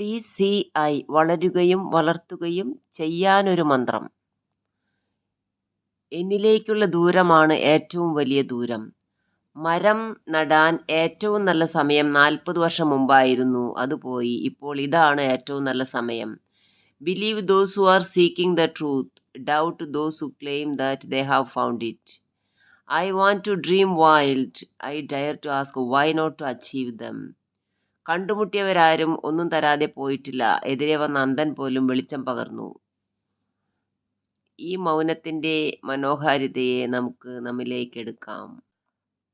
T C I വളരുകയും വളർത്തുകയും ചെയ്യാനൊരു മന്ത്രം. എന്നിലേക്കുള്ള ദൂരമാണ് ഏറ്റവും വലിയ ദൂരം. മരം നടാൻ ഏറ്റവും നല്ല സമയം നാൽപ്പത് വർഷം മുമ്പായിരുന്നു. അത് പോയി. ഇപ്പോൾ ഇതാണ് ഏറ്റവും നല്ല സമയം. Believe those who are seeking the truth doubt those who claim that they have found it I want to dream wild I dare to ask why not to achieve them കണ്ടുമുട്ടിയവരാരും ഒന്നും തരാതെ പോയിട്ടില്ല. എതിരെ വന്ന അന്തൻ പോലും വെളിച്ചം പകർന്നു. ഈ മൗനത്തിന്റെ മനോഹാരിതയെ നമുക്ക് നമ്മിലേക്ക് എടുക്കാം.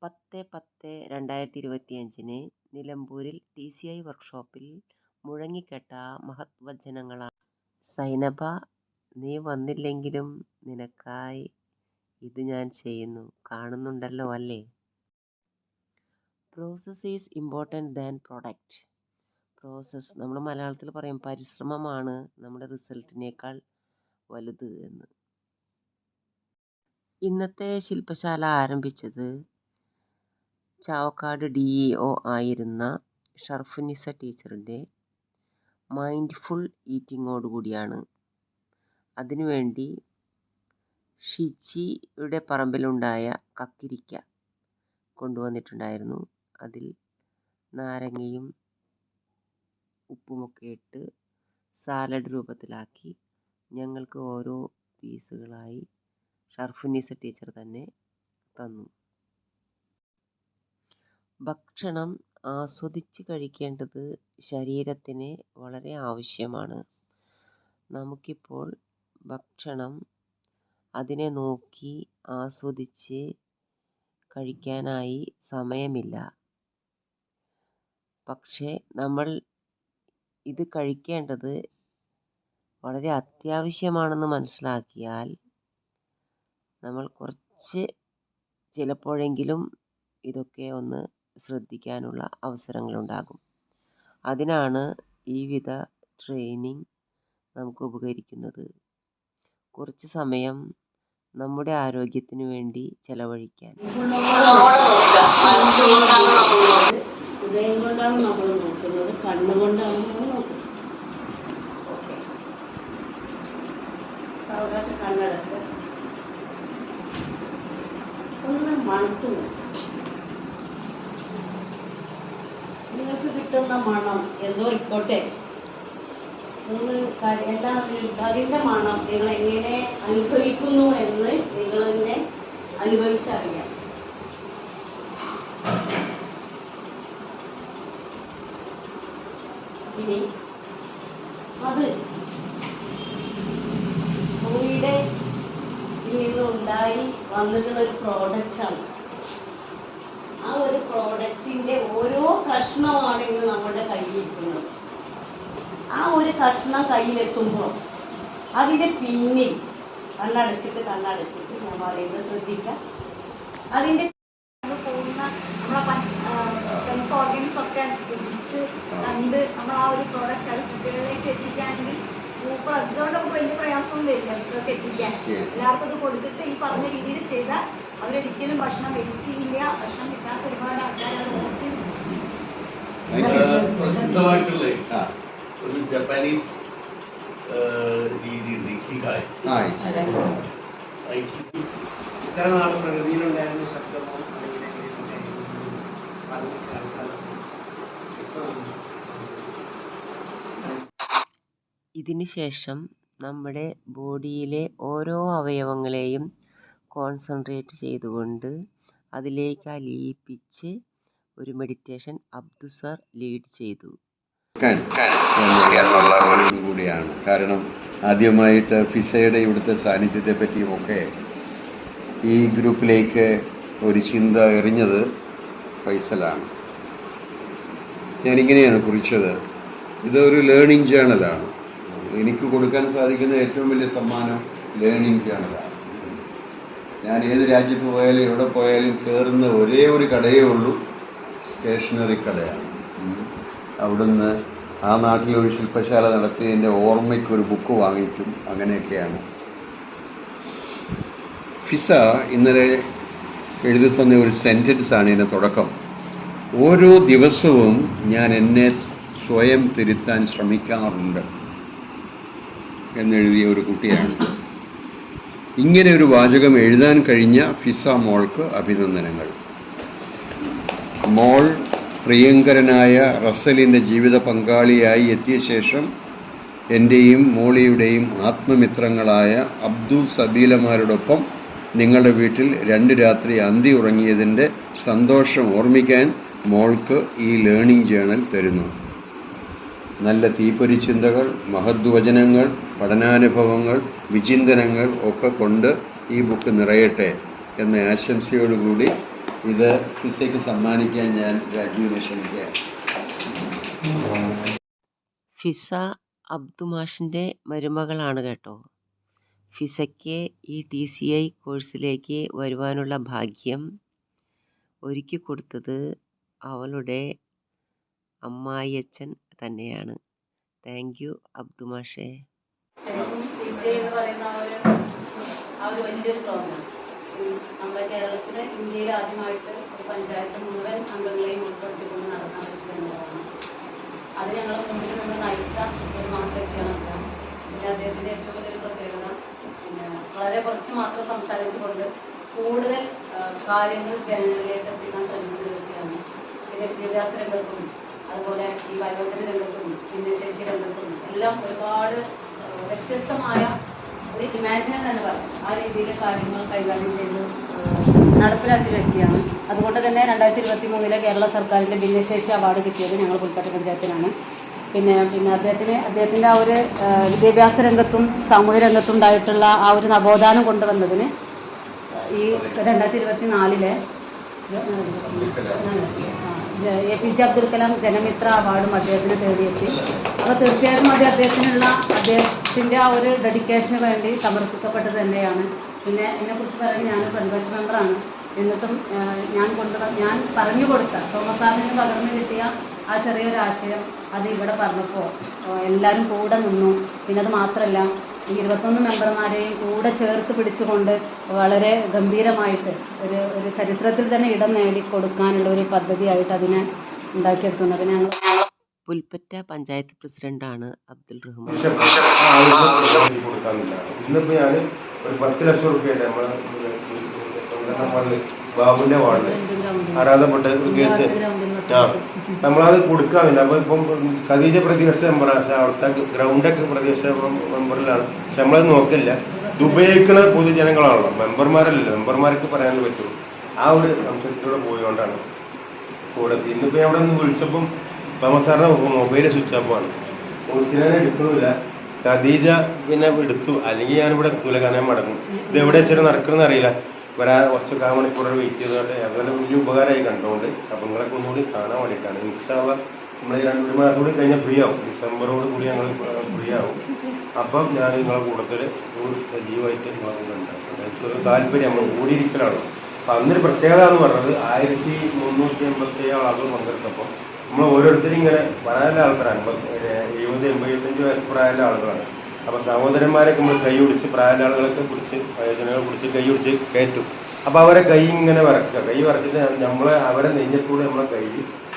പത്ത് പത്ത് രണ്ടായിരത്തി ഇരുപത്തിയഞ്ചിന് നിലമ്പൂരിൽ ടി സി ഐ വർക്ക്ഷോപ്പിൽ മുഴങ്ങിക്കെട്ട മഹത്വജനങ്ങളാണ്. സൈനബ നീ വന്നില്ലെങ്കിലും നിനക്കായി ഇത് ഞാൻ ചെയ്യുന്നു. കാണുന്നുണ്ടല്ലോ അല്ലേ? Process is important than product process നമ്മൾ മലയാളത്തിൽ പറയും പരിശ്രമമാണ് നമ്മുടെ റിസൾട്ടിനേക്കാൾ വലുത് എന്ന്. ഇന്നത്തെ ശില്പശാല ആരംഭിച്ചത് ചാവക്കാട് ഡി ഇ ഒ ആയിരുന്ന ഷർഫുനിസ ടീച്ചറിന്റെ മൈൻഡ്ഫുൾ ഈറ്റിങ്ങോടുകൂടിയാണ് അതിനുവേണ്ടി ഷിച്ചിയുടെ പറമ്പിലുണ്ടായ കക്കിരിക്ക കൊണ്ടുവന്നിട്ടുണ്ടായിരുന്നു. അതിൽ നാരങ്ങയും ഉപ്പുമൊക്കെ ഇട്ട് സാലഡ് രൂപത്തിലാക്കി. ഞങ്ങൾക്ക് ഓരോ പീസുകളായി ഷർഫുനീസ ടീച്ചർ തന്നെ തന്നു. ഭക്ഷണം ആസ്വദിച്ച് കഴിക്കേണ്ടത് ശരീരത്തിന് വളരെ ആവശ്യമാണ്. നമുക്കിപ്പോൾ ഭക്ഷണം അതിനെ നോക്കി ആസ്വദിച്ച് കഴിക്കാനായി സമയമില്ല. പക്ഷേ നമ്മൾ ഇത് കഴിക്കേണ്ടത് വളരെ അത്യാവശ്യമാണെന്ന് മനസ്സിലാക്കിയാൽ നമ്മൾ കുറച്ച് ചിലപ്പോഴെങ്കിലും ഇതൊക്കെ ഒന്ന് ശ്രദ്ധിക്കാനുള്ള അവസരങ്ങളുണ്ടാകും. അതിനാണ് ഈ വിധ ട്രെയിനിങ് നമുക്ക് ഉപകരിക്കുന്നത്. കുറച്ച് സമയം നമ്മുടെ ആരോഗ്യത്തിന് വേണ്ടി ചെലവഴിക്കാൻ. ഹൃദയം കൊണ്ടാണ് നമ്മൾ നോക്കുന്നത് കണ്ണുകൊണ്ടാണ് നമ്മൾ നോക്കുന്നത്. മണക്കുന്നു നിങ്ങൾക്ക് കിട്ടുന്ന മണം എന്തോ ആയിക്കോട്ടെ. നിങ്ങൾ എല്ലാം അതിന്റെ മണം നിങ്ങൾ എങ്ങനെ അനുഭവിക്കുന്നു എന്ന് നിങ്ങൾ തന്നെ അനുഭവിച്ചറിയാം ഇനി അത് ഭൂമിയുടെ നിന്നുണ്ടായി വന്നിട്ടുള്ള ഒരു പ്രോഡക്റ്റാണ് ആ ഒരു പ്രോഡക്റ്റിന്റെ ഓരോ കഷ്ണമാണ് ഇന്ന് നമ്മുടെ കയ്യിലിരിക്കുന്നത്. ആ ഒരു കഷ്ണം കയ്യിലെത്തുമ്പോൾ അതിന്റെ പിന്നിൽ കണ്ണടച്ചിട്ട് കണ്ണടച്ചിട്ട് ഞാൻ പറയുന്നത് ശ്രദ്ധിക്കാം അതിന്റെ പോകുന്ന ഓർഗൻസ് ഒക്കെ രുചിച്ച് കണ്ട് നമ്മൾ ആ ഒരു പ്രോഡക്റ്റ് അത് കുട്ടികളിലേക്ക് എത്തിക്കുകയാണെങ്കിൽ സൂപ്പർ അതുകൊണ്ട് നമുക്ക് വലിയ പ്രയാസവും വരില്ല. കുട്ടികൾക്ക് എത്തിക്കാൻ എല്ലാവർക്കും ഇത് കൊടുത്തിട്ട് ഈ പറഞ്ഞ രീതിയിൽ ചെയ്താൽ അവരൊരിക്കലും ഭക്ഷണം വേസ്റ്റ് ചെയ്യില്ല. ഭക്ഷണം കിട്ടാത്ത ഒരുപാട് ആൾക്കാരാണ് പ്രസിദ്ധമായിട്ടുള്ള. ഒരു ജപ്പാനീസ് രീതിയുണ്ട് ഇക്കിഗായ് ഇത്ര നാൾ പ്രകൃതിയിലുണ്ടായിരുന്ന ശബ്ദമോ അല്ലെങ്കിൽ എങ്ങനെയുണ്ടായിരുന്നു വർണിച്ച ആൾക്കാരൊക്കെ ഇപ്പോൾ ഇതിന് ശേഷം നമ്മുടെ ബോഡിയിലെ ഓരോ അവയവങ്ങളെയും കോൺസെൻട്രേറ്റ് ചെയ്തുകൊണ്ട് അതിലേക്ക് അലിയിപ്പിച്ച് ഒരു മെഡിറ്റേഷൻ അബ്ദു സർ ലീഡ് ചെയ്തു. എന്നുള്ള കൂടിയാണ് കാരണം ആദ്യമായിട്ട് ഫിസയുടെ ഇവിടുത്തെ സാന്നിധ്യത്തെ പറ്റിയുമൊക്കെ ഈ ഗ്രൂപ്പിലേക്ക് ഒരു ചിന്ത എറിഞ്ഞത് ഫൈസലാണ്. ഞാനിങ്ങനെയാണ് കുറിച്ചത്. ഇതൊരു ലേണിംഗ് ജേണലാണ്. എനിക്ക് കൊടുക്കാൻ സാധിക്കുന്ന ഏറ്റവും വലിയ സമ്മാനം ലേണിംഗ് ജേണലാണ് ഞാൻ ഏത് രാജ്യത്ത് പോയാലും എവിടെ പോയാലും കയറുന്ന ഒരേ ഒരു കടയേ ഉള്ളൂ. സ്റ്റേഷനറി കടയാണ്. അവിടുന്ന് ആ നാട്ടിൽ ഒരു ശില്പശാല എന്റെ ഓർമ്മയ്ക്ക് ഒരു ബുക്ക് വാങ്ങിക്കും. അങ്ങനെയൊക്കെയാണ്. ഫിസ ഇന്നലെ എഴുതി തന്ന ഒരു സെന്റൻസ് ആണ് ഇതിന്റെ തുടക്കം. ഓരോ ദിവസവും ഞാൻ എന്നെ സ്വയം തിരുത്താൻ ശ്രമിക്കാറുണ്ട്. എന്നെഴുതിയ ഒരു കുട്ടിയാണ്. ഇങ്ങനെ ഒരു വാചകം എഴുതാൻ കഴിഞ്ഞ ഫിസ മോൾക്ക് അഭിനന്ദനങ്ങൾ. മോൾ പ്രിയങ്കരനായ റസലിന്റെ ജീവിത പങ്കാളിയായി എത്തിയ ശേഷം എന്റെയും മോളിയുടെയും ആത്മമിത്രങ്ങളായ അബ്ദുൾ സബീലമാരോടൊപ്പം നിങ്ങളുടെ വീട്ടിൽ രണ്ട് രാത്രി അന്തി ഉറങ്ങിയതിന്റെ സന്തോഷം ഓർമ്മിക്കാൻ മോൾക്ക് ഈ ലേണിംഗ് ജേണൽ തരുന്നു. നല്ല തീപ്പൊരി ചിന്തകൾ മഹദ്വചനങ്ങൾ പഠനാനുഭവങ്ങൾ വിചിന്തനങ്ങൾ ഒക്കെ കൊണ്ട് ഈ ബുക്ക് നിറയട്ടെ എന്ന ആശംസയോടുകൂടി ഇത് ഫിസയ്ക്ക് സമ്മാനിക്കാൻ ഞാൻ രാജീവിനെ ക്ഷണിക്കാം ഫിസ അബ്ദുമാഷിന്റെ മരുമകളാണ് കേട്ടോ. ഫിസയ്ക്ക് ഈ ടി സി ഐ കോഴ്സിലേക്ക് വരുവാനുള്ള ഭാഗ്യം ഒരുക്കി കൊടുത്തത് അവളുടെ അമ്മായിയച്ഛൻ തന്നെയാണ്. താങ്ക് യു അബ്ദു മാഷേ. ഒരു ഒരു നമ്മുടെ കേരളത്തിലെ ഇന്ത്യയിൽ ആദ്യമായിട്ട് ഒരു പഞ്ചായത്ത് മുഴുവൻ അംഗങ്ങളെയും ഉൾപ്പെടുത്തിക്കൊണ്ട് പറ്റിയ സംഭവമാണ് അത് ഞങ്ങൾ മുമ്പിൽ നിന്ന് നയിച്ച ഒരു മഹത് വ്യക്തിയാണ് അദ്ദേഹം പിന്നെ അദ്ദേഹത്തിന്റെ ഏറ്റവും വലിയൊരു പ്രത്യേകത പിന്നെ വളരെ കുറച്ച് മാത്രം സംസാരിച്ചുകൊണ്ട് കൂടുതൽ കാര്യങ്ങൾ ജനങ്ങളിലേക്ക് എത്തിക്കാൻ ശ്രമിക്കുന്ന ഒരു വ്യക്തിയാണ് പിന്നെ വിദ്യാഭ്യാസ രംഗത്തും അതുപോലെ ഈ വയോജന രംഗത്തും ഭിന്നശേഷി രംഗത്തും എല്ലാം ഒരുപാട് വ്യത്യസ്തമായ ഒരു ഇമാജിനൽ എന്ന് പറയും. ആ രീതിയിലെ കാര്യങ്ങൾ കൈകാര്യം ചെയ്ത് നടപ്പിലാക്കിയ വ്യക്തിയാണ്. അതുകൊണ്ട് തന്നെ രണ്ടായിരത്തി ഇരുപത്തി മൂന്നിലെ കേരള സർക്കാരിന്റെ ഭിന്നശേഷി അവാർഡ് കിട്ടിയത് ഞങ്ങൾ പുൽപ്പറ്റ പഞ്ചായത്തിനാണ്. പിന്നെ പിന്നെ അദ്ദേഹത്തിന് അദ്ദേഹത്തിന്റെ ആ ഒരു വിദ്യാഭ്യാസ രംഗത്തും സാമൂഹ്യ രംഗത്തും ഉണ്ടായിട്ടുള്ള ആ ഒരു നവോത്ഥാനം കൊണ്ടുവന്നതിന് ഈ രണ്ടായിരത്തി ഇരുപത്തി നാലിലെ A P J Abdul Kalam Janamitra അവാർഡും അദ്ദേഹത്തിന് തേടിയെത്തി. അപ്പോൾ തീർച്ചയായിട്ടും അത് അദ്ദേഹത്തിനുള്ള അദ്ദേഹത്തിന്റെ ആ ഒരു ഡെഡിക്കേഷന് വേണ്ടി സമർപ്പിക്കപ്പെട്ടത് തന്നെയാണ്. പിന്നെ എന്നെക്കുറിച്ച് പറയാൻ ഞാൻ പ്രതിപക്ഷ മെമ്പറാണ് എന്നിട്ടും ഞാൻ കൊണ്ടു ഞാൻ പറഞ്ഞു കൊടുത്ത തോമസ് സാറിന് പകർന്നു കിട്ടിയ ആ ചെറിയൊരു ആശയം അത് ഇവിടെ പറഞ്ഞപ്പോൾ എല്ലാവരും കൂടെ നിന്നു. പിന്നെ അത് മാത്രമല്ല ഈ ഇരുപത്തൊന്ന് മെമ്പർമാരെയും കൂടെ ചേർത്ത് പിടിച്ചുകൊണ്ട് വളരെ ഗംഭീരമായിട്ട് ഒരു ഒരു ചരിത്രത്തിൽ തന്നെ ഇടം നേടി കൊടുക്കാനുള്ള ഒരു പദ്ധതിയായിട്ട് അതിനെ ഉണ്ടാക്കിയെടുത്തുന്നത് പിന്നെ ഞങ്ങൾ പുൽപ്പറ്റ പഞ്ചായത്ത് പ്രസിഡന്റാണ് അബ്ദുൽ റഹ്മാൻ. ഞാൻ ഒരു പത്ത് ലക്ഷം റുപ്യയുടെ നമ്മളെ ആരാധപ്പെട്ട ഒരു കേസ് നമ്മളത് കൊടുക്കാനില്ല അപ്പൊ ഇപ്പം ഖദീജ പ്രതിപക്ഷ മെമ്പറാണ് പക്ഷെ അവിടുത്തെ ഗ്രൗണ്ടൊക്കെ പ്രതിപക്ഷ മെമ്പറിലാണ്. പക്ഷെ നമ്മളത് നോക്കില്ല. ഇത് ഉപയോഗിക്കുന്ന പൊതുജനങ്ങളാണല്ലോ. മെമ്പർമാരല്ലല്ലോ. മെമ്പർമാർക്ക് പറയാനേ പറ്റുള്ളൂ. ആ ഒരു അംശത്തിലൂടെ പോയതുകൊണ്ടാണ് കൂടെ ഇന്നിപ്പോ അവിടെ നിന്ന് വിളിച്ചപ്പം തോമസ് സാറിന്റെ മൊബൈൽ സ്വിച്ച് ഓഫ് ആണ്. മുർസിനെ എടുക്കുന്നില്ല ഖദീജ പിന്നെ എടുത്തു. അല്ലെങ്കിൽ ഞാൻ ഇവിടെ എത്തൂല. കാരണം മടങ്ങും. ഇത് എവിടെ വെച്ചിട്ട് നടക്കണമെന്ന് അറിയില്ല. വരാ കുറച്ച് കാ മണിക്കൂർ വെയിറ്റ് ചെയ്തോണ്ട് അതുപോലെ വലിയ ഉപകാരമായി കണ്ടുകൊണ്ട് അപ്പം നിങ്ങളൊക്കെ ഒന്നുകൂടി കാണാൻ വേണ്ടിയിട്ടാണ്. ഇൻഷാള്ള നമ്മൾ രണ്ട് ഒരു മാസം കൂടി കഴിഞ്ഞാൽ ഫ്രീ ആവും. ഡിസംബറോട് കൂടി ഞങ്ങൾ ഫ്രീ ആവും. അപ്പം ഞാൻ നിങ്ങളെ കൂടുതൽ ഒരു സജീവമായിട്ട് നിങ്ങളെ ഒരു താല്പര്യം. നമ്മൾ കൂടിയിരിക്കലാണ് അപ്പം അന്നൊരു പ്രത്യേകത എന്ന് പറഞ്ഞത് ആയിരത്തി മുന്നൂറ്റി എൺപത്തി ആളുകൾ പങ്കെടുത്തപ്പോൾ നമ്മൾ ഓരോരുത്തരും ഇങ്ങനെ വരാനുള്ള ആൾക്കാരാണ്. ഇപ്പം എഴുപത് എൺപത്തഞ്ച് വയസ്സ് പ്രായമുള്ള ആളുകളാണ്. അപ്പോൾ സഹോദരന്മാരെ നമ്മൾ കൈ പിടിച്ച് പ്രായാളുകളൊക്കെ കുറിച്ച് വയോജനങ്ങളെ പിടിച്ച് കൈ പിടിച്ച് കയറ്റും. അപ്പോൾ അവരെ കൈ ഇങ്ങനെ വരക്കുക കൈ വരച്ചിട്ട് നമ്മളെ അവരെ നെഞ്ഞത്തൂടെ നമ്മളെ കൈ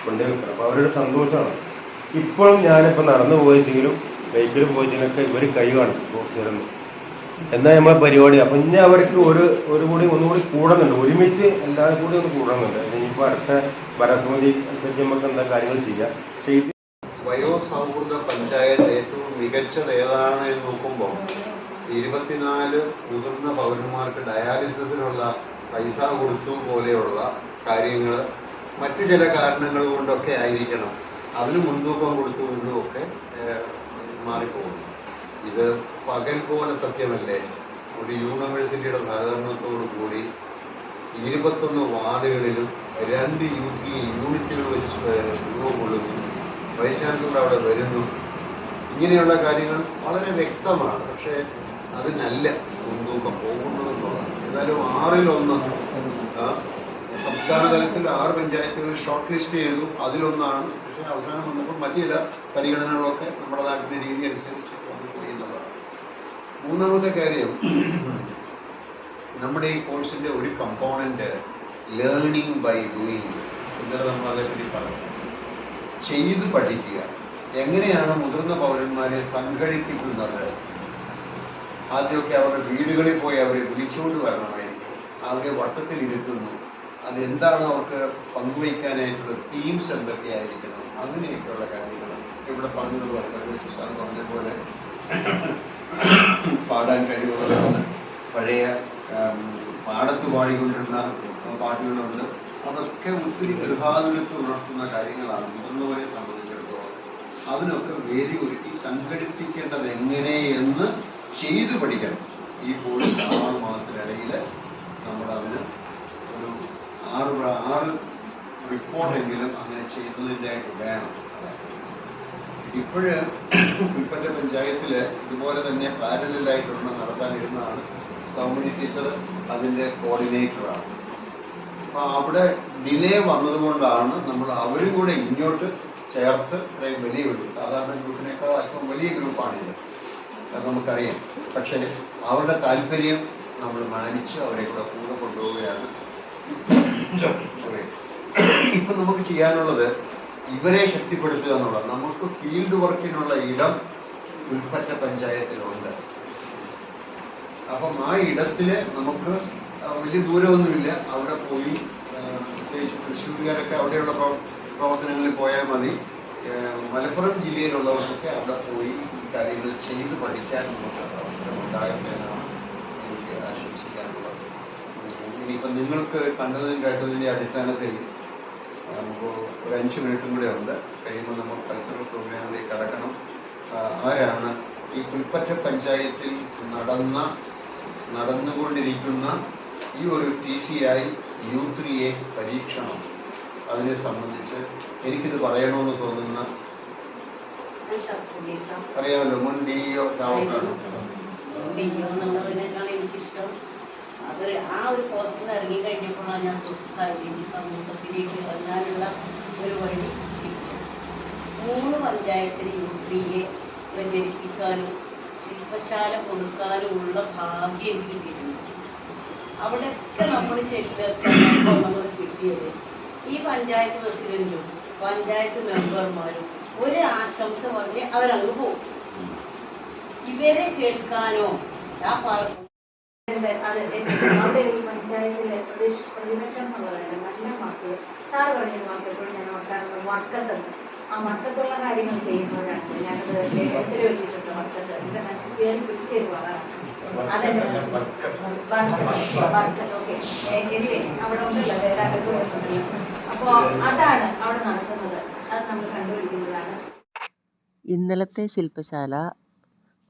കൊണ്ടുപോയി വെക്കണം. അപ്പോൾ അവരുടെ സന്തോഷമാണ്. ഇപ്പോഴും ഞാനിപ്പോൾ നടന്നു പോയിച്ചെങ്കിലും ബൈക്കിൽ പോയിച്ചെങ്കിലൊക്കെ ഇവർ കൈ കാണും ചേർന്ന് എന്നാ നമ്മളെ പരിപാടി? അപ്പം ഇനി അവർക്ക് ഒരു ഒരു കൂടി ഒന്നുകൂടി കൂടുന്നുണ്ട് ഒരുമിച്ച് എല്ലാവരും കൂടി ഒന്ന് കൂടുന്നുണ്ട് ഇനിയിപ്പോൾ അടുത്ത ഭരണസമിതി അനുസരിച്ച് നമുക്ക് എന്താ കാര്യങ്ങൾ ചെയ്യാം. വയോസൗഹൃദ പഞ്ചായത്ത് ഏറ്റവും മികച്ചത് ഏതാണ് എന്ന് നോക്കുമ്പോൾ ഇരുപത്തിനാല് മുതിർന്ന പൗരന്മാർക്ക് ഡയാലിസിസിനുള്ള പൈസ കൊടുത്തു പോലെയുള്ള കാര്യങ്ങൾ മറ്റു ചില കാരണങ്ങൾ കൊണ്ടൊക്കെ ആയിരിക്കണം. അതിന് മുൻതൂക്കം കൊടുത്തു എന്നും ഒക്കെ മാറിപ്പോകുന്നു. ഇത് പകൽ പോലെ സത്യമല്ലേ? ഒരു യൂണിവേഴ്സിറ്റിയുടെ സഹകരണത്തോടു കൂടി ഇരുപത്തൊന്ന് വാർഡുകളിലും രണ്ട് യൂണിറ്റുകൾ വെച്ച് രൂപ കൊള്ളുന്നു. വൈസ് ചാൻസലർ അവിടെ വരുന്നു. ഇങ്ങനെയുള്ള കാര്യങ്ങൾ വളരെ വ്യക്തമാണ്. പക്ഷേ അതിനല്ല മുൻതൂക്കം പോകുന്നതെന്നുള്ളതാണ്. ഏതായാലും ആറിലൊന്ന് സംസ്ഥാന തലത്തിൽ ആറ് പഞ്ചായത്തുകൾ ഷോർട്ട് ലിസ്റ്റ് ചെയ്തു. അതിലൊന്നാണ്. പക്ഷേ അവസാനം വന്നപ്പോൾ മറ്റു ചില പരിഗണനകളൊക്കെ നമ്മുടെ നാട്ടിലെ രീതി അനുസരിച്ച് വന്നുപോയി എന്നുള്ളതാണ്. മൂന്നാമത്തെ കാര്യം നമ്മുടെ ഈ കോഴ്സിന്റെ ഒരു കമ്പോണന്റ് ലേണിംഗ് ബൈ ഡൂയിങ് ഇന്നലെ നമ്മൾ അതേപ്പറ്റി പറഞ്ഞു. ചെയ്ത് പഠിക്കുക. എങ്ങനെയാണ് മുതിർന്ന പൗരന്മാരെ സംഘടിപ്പിക്കുന്നത്? ആദ്യമൊക്കെ അവരുടെ വീടുകളിൽ പോയി അവരെ വിളിച്ചുകൊണ്ട് വരണമായിരിക്കും. അവരെ വട്ടത്തിൽ ഇരുത്തുന്നു അതെന്താണ് അവർക്ക് പങ്കുവയ്ക്കാനായിട്ടുള്ള തീംസ് എന്തൊക്കെയായിരിക്കണം? അങ്ങനെയൊക്കെയുള്ള കാര്യങ്ങൾ. ഇവിടെ പറഞ്ഞതുപോലെ പറഞ്ഞ പോലെ പാടാൻ കഴിവുള്ളതാണ് പഴയ പാടത്ത് പാടിക്കൊണ്ടിരുന്ന പാട്ടുകളുണ്ട്. അതൊക്കെ ഒത്തിരി ഗൃഹാതുരത്വം ഉണർത്തുന്ന കാര്യങ്ങളാണ് മുതിർന്നവരെ സംബന്ധിച്ചിടത്തോളം. അതിനൊക്കെ വേദി ഒരുക്കി സംഘടിപ്പിക്കേണ്ടത് എങ്ങനെ എന്ന് ചെയ്തു പഠിക്കണം. ഈ കോഴ്സ് ആറ് മാസത്തിനിടയിൽ നമ്മൾ അതിന് ഒരു ആറ് ആറ് റിപ്പോർട്ടെങ്കിലും അങ്ങനെ ചെയ്തതിന്റെ വേണം. ഇപ്പോഴ് പുൽപ്പറ്റ പഞ്ചായത്തിൽ ഇതുപോലെ തന്നെ പാരലായിട്ടൊരെണ്ണം നടത്താനിരുന്നതാണ്. സൗമിനി ടീച്ചർ അതിന്റെ കോർഡിനേറ്ററാണ് അവിടെ ഡിലേ വന്നതുകൊണ്ടാണ് നമ്മൾ അവരും കൂടെ ഇങ്ങോട്ട് ചേർത്ത് ഇത്രയും വലിയ ഒരു സാധാരണ ഗ്രൂപ്പിനേക്കാൾ അല്പം വലിയ ഗ്രൂപ്പാണിത്. നമുക്കറിയാം. പക്ഷേ അവരുടെ താല്പര്യം നമ്മൾ മാനിച്ച് അവരെ കൂടെ കൂടെ കൊണ്ടുപോവുകയാണ്. ഇപ്പം നമുക്ക് ചെയ്യാനുള്ളത് ഇവരെ ശക്തിപ്പെടുത്തുക എന്നുള്ളത്. നമുക്ക് ഫീൽഡ് വർക്കിനുള്ള ഇടം ഉൾപ്പെട്ട പഞ്ചായത്തിലുണ്ട്. അപ്പം ആ ഇടത്തിൽ നമുക്ക് വലിയ ദൂരമൊന്നുമില്ല. അവിടെ പോയി പ്രത്യേകിച്ച് തൃശ്ശൂരുകാരൊക്കെ അവിടെയുള്ള പ്രവ- പ്രവർത്തനങ്ങളിൽ പോയാൽ മതി. മലപ്പുറം ജില്ലയിലുള്ളവർക്കൊക്കെ അവിടെ പോയി ഈ കാര്യങ്ങൾ ചെയ്ത് പഠിക്കാൻ നമുക്ക് അവസരം എന്നാണ് എനിക്ക് ആശംസിക്കാനുള്ളത് ഇനിയിപ്പം നിങ്ങൾക്ക് കണ്ടതിനും കേട്ടതിന്റെ അടിസ്ഥാനത്തിൽ നമുക്ക് ഒരു അഞ്ച് മിനിറ്റും കൂടെ ഉണ്ട്. കഴിയുമ്പോൾ നമ്മൾ കൾച്ചറൽ പ്രോഗ്രാമിലേക്ക് കടക്കണം. ആരാണ് ഈ പുൽപ്പറ്റ പഞ്ചായത്തിൽ നടന്ന നടന്നുകൊണ്ടിരിക്കുന്ന ഈ ഒരു T C I U three A പരീക്ഷണം അതിനെ സംബന്ധിച്ച് എനിക്കിത് പറയണമെന്ന് തോന്നുന്ന അറിയാമല്ലോ മുൻ ഡി എന്നുള്ളതിനേക്കാൾ എനിക്കിഷ്ടം. അത് ആ ഒരു പോസ്റ്റിൽ ഇറങ്ങി കഴിഞ്ഞപ്പോഴാണ് ഞാൻ ഈ സമൂഹത്തിലേക്ക് വരാനുള്ള ഒരു വഴി. മൂന്ന് പഞ്ചായത്തിന് യുക്തിയെ പ്രചരിപ്പിക്കാനും ശില്പശാല ഭാഗ്യം എനിക്ക് കിട്ടിയിട്ടുണ്ട് അവിടെയൊക്കെ നമ്മൾ ചെല്ലെത്താൻ നമ്മൾ കിട്ടിയത് ഈ പഞ്ചായത്ത് പ്രസിഡന്റും പഞ്ചായത്ത് മെമ്പർമാരും ഒരു ആശംസ പറഞ്ഞ് അവരങ്ങ് പോകും. ഇവരെ കേൾക്കാനോ ഞാൻ പറഞ്ഞു അതെ അവിടെ ഈ പഞ്ചായത്തിലെ പ്രദേശ പ്രതിപക്ഷം പറയുന്നത് നല്ല വാക്കുകൾ സാറ് പറയുന്ന വാക്ക് എപ്പോഴും ഞാൻ ഓർക്കാറുണ്ട് വർക്കത്തുണ്ട് ആ വർക്കത്തുള്ള കാര്യങ്ങൾ ചെയ്യുന്നവരാണ്. ഞാനത് ലേഖനത്തിൽ എഴുതിയിട്ടുണ്ട് വർക്കത്ത് എന്റെ മനസ്സിൽ കയറി പിടിച്ചേരു അതാണ് അതാണ് അവിടെ നടക്കുന്നത്. അത് നമ്മൾ കണ്ടുപിടിക്കുന്നതാണ്. ഇന്നലത്തെ ശില്പശാല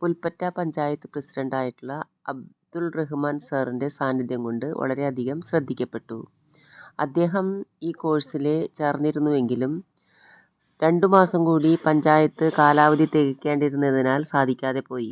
പുൽപ്പറ്റ പഞ്ചായത്ത് പ്രസിഡന്റായിട്ടുള്ള അബ്ദുൾ റഹ്മാൻ സാറിന്റെ സാന്നിധ്യം കൊണ്ട് വളരെയധികം ശ്രദ്ധിക്കപ്പെട്ടു. അദ്ദേഹം ഈ കോഴ്സിൽ ചേർന്നിരുന്നുവെങ്കിലും രണ്ടു മാസം കൂടി പഞ്ചായത്ത് കാലാവധി തികയ്ക്കേണ്ടിരുന്നതിനാൽ സാധിക്കാതെ പോയി.